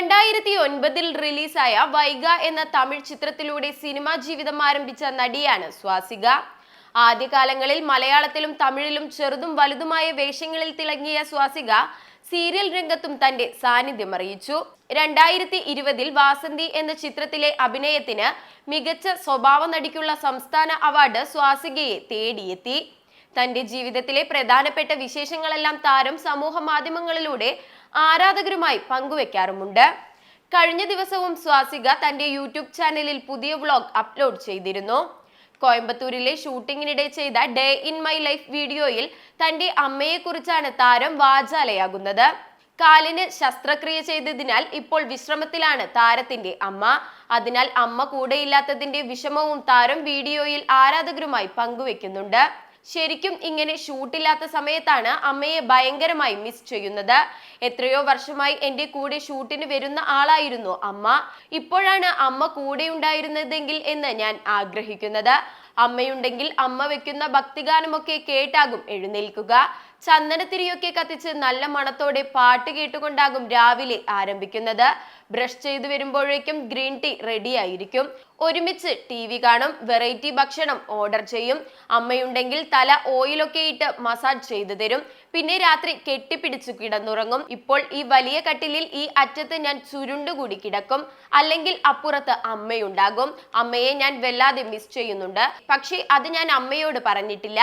രണ്ടായിരത്തി ഒൻപതിൽ റിലീസായ വൈഗ എന്ന തമിഴ് ചിത്രത്തിലൂടെ സിനിമാ ജീവിതം ആരംഭിച്ച നടിയാണ് സ്വാസിക. ആദ്യകാലങ്ങളിൽ മലയാളത്തിലും തമിഴിലും ചെറുതും വലുതുമായ വേഷങ്ങളിൽ തിളങ്ങിയ സ്വാസിക സീരിയൽ രംഗത്തും തന്റെ സാന്നിധ്യം അറിയിച്ചു. രണ്ടായിരത്തി ഇരുപതിൽ വാസന്തി എന്ന ചിത്രത്തിലെ അഭിനയത്തിന് മികച്ച സ്വഭാവ നടിക്കുള്ള സംസ്ഥാന അവാർഡ് സ്വാസികയെ തേടിയെത്തി. തന്റെ ജീവിതത്തിലെ പ്രധാനപ്പെട്ട വിശേഷങ്ങളെല്ലാം താരം സമൂഹ മാധ്യമങ്ങളിലൂടെ ആരാധകരുമായി പങ്കുവെക്കാറുമുണ്ട്. കഴിഞ്ഞ ദിവസവും സ്വാസിക തന്റെ യൂട്യൂബ് ചാനലിൽ പുതിയ വ്ളോഗ് അപ്ലോഡ് ചെയ്തിരുന്നു. കോയമ്പത്തൂരിലെ ഷൂട്ടിങ്ങിനിടെ ചെയ്ത ഡേ ഇൻ മൈ ലൈഫ് വീഡിയോയിൽ തന്റെ അമ്മയെക്കുറിച്ചാണ് താരം വാചാലയാകുന്നത്. കാലിന് ശസ്ത്രക്രിയ ചെയ്തതിനാൽ ഇപ്പോൾ വിശ്രമത്തിലാണ് താരത്തിന്റെ അമ്മ. അതിനാൽ അമ്മ കൂടെയില്ലാത്തതിന്റെ വിഷമവും താരം വീഡിയോയിൽ ആരാധകരുമായി പങ്കുവെക്കുന്നുണ്ട്. ശരിക്കും ഇങ്ങനെ ഷൂട്ടില്ലാത്ത സമയത്താണ് അമ്മയെ ഭയങ്കരമായി മിസ് ചെയ്യുന്നത്. എത്രയോ വർഷമായി എന്റെ കൂടെ ഷൂട്ടിന് വരുന്ന ആളായിരുന്നു അമ്മ. ഇപ്പോഴാണ് അമ്മ കൂടെ ഉണ്ടായിരുന്നതെങ്കിൽ എന്ന് ഞാൻ ആഗ്രഹിക്കുന്നത്. അമ്മയുണ്ടെങ്കിൽ അമ്മ വെക്കുന്ന ഭക്തിഗാനമൊക്കെ കേട്ടാകും എഴുന്നേൽക്കുക. ചന്ദനത്തിരിയൊക്കെ കത്തിച്ച് നല്ല മണത്തോടെ പാട്ട് കേട്ടുകൊണ്ടാകും രാവിലെ ആരംഭിക്കുന്നത്. ബ്രഷ് ചെയ്തു വരുമ്പോഴേക്കും ഗ്രീൻ ടീ റെഡി ആയിരിക്കും. ഒരുമിച്ച് ടി വി കാണും വെറൈറ്റി ഭക്ഷണം ഓർഡർ ചെയ്യും. അമ്മയുണ്ടെങ്കിൽ തല ഓയിലൊക്കെ ഇട്ട് മസാജ് ചെയ്തു തരും. പിന്നെ രാത്രി കെട്ടിപ്പിടിച്ചു കിടന്നുറങ്ങും. ഇപ്പോൾ ഈ വലിയ കട്ടിലിൽ ഈ അറ്റത്ത് ഞാൻ ചുരുണ്ടുകൂടി കിടക്കും. അല്ലെങ്കിൽ അപ്പുറത്ത് അമ്മയുണ്ടാകും. അമ്മയെ ഞാൻ വല്ലാതെ മിസ് ചെയ്യുന്നുണ്ട്. പക്ഷേ അത് ഞാൻ അമ്മയോട് പറഞ്ഞിട്ടില്ല.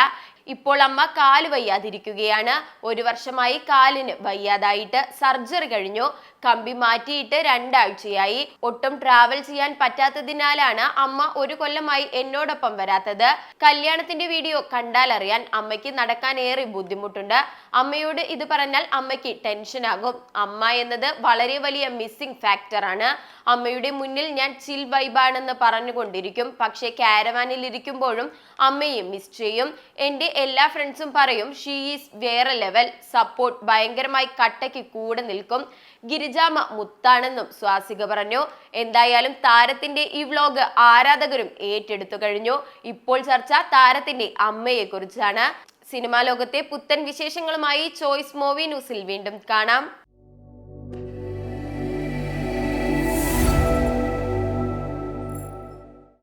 ഇപ്പോൾ അമ്മ കാൽ വയ്യാതിരിക്കുകയാണ്. ഒരു വർഷമായി കാലിന് വയ്യാതായിട്ട് സർജറി കഴിഞ്ഞു. കമ്പി മാറ്റിയിട്ട് രണ്ടാഴ്ചയായി. ഒട്ടും ട്രാവൽ ചെയ്യാൻ പറ്റാത്തതിനാലാണ് അമ്മ ഒരു കൊല്ലമായി എന്നോടൊപ്പം വരാത്തത്. കല്യാണത്തിന്റെ വീഡിയോ കണ്ടാൽ അറിയാൻ അമ്മയ്ക്ക് നടക്കാൻ ഏറെ ബുദ്ധിമുട്ടുണ്ട്. അമ്മയോട് ഇത് പറഞ്ഞാൽ അമ്മയ്ക്ക് ടെൻഷൻ ആകും. അമ്മ എന്നത് വളരെ വലിയ മിസ്സിംഗ് ഫാക്ടറാണ് അമ്മയുടെ മുന്നിൽ ഞാൻ ചിൽ വൈബാണെന്ന് പറഞ്ഞുകൊണ്ടിരിക്കും. പക്ഷേ കാരവാനിൽ ഇരിക്കുമ്പോഴും അമ്മയെ മിസ് ചെയ്യും. എന്റെ എല്ലാ ഫ്രണ്ട്സും പറയും ഷീ ഈസ് വേറെ ലെവൽ സപ്പോർട്ട് ഭയങ്കരമായി കട്ടയ്ക്ക് കൂടെ നിൽക്കും. ഗിരിജാമ മുത്താണെന്നും സ്വാസിക പറഞ്ഞു. എന്തായാലും താരത്തിന്റെ ഈ വ്ലോഗ് ആരാധകരും ഏറ്റെടുത്തു കഴിഞ്ഞു. ഇപ്പോൾ ചർച്ച താരത്തിന്റെ അമ്മയെ കുറിച്ചാണ്. സിനിമാ ലോകത്തെ പുത്തൻ വിശേഷങ്ങളുമായി ചോയ്സ് മൂവി ന്യൂസിൽ വീണ്ടും കാണാം.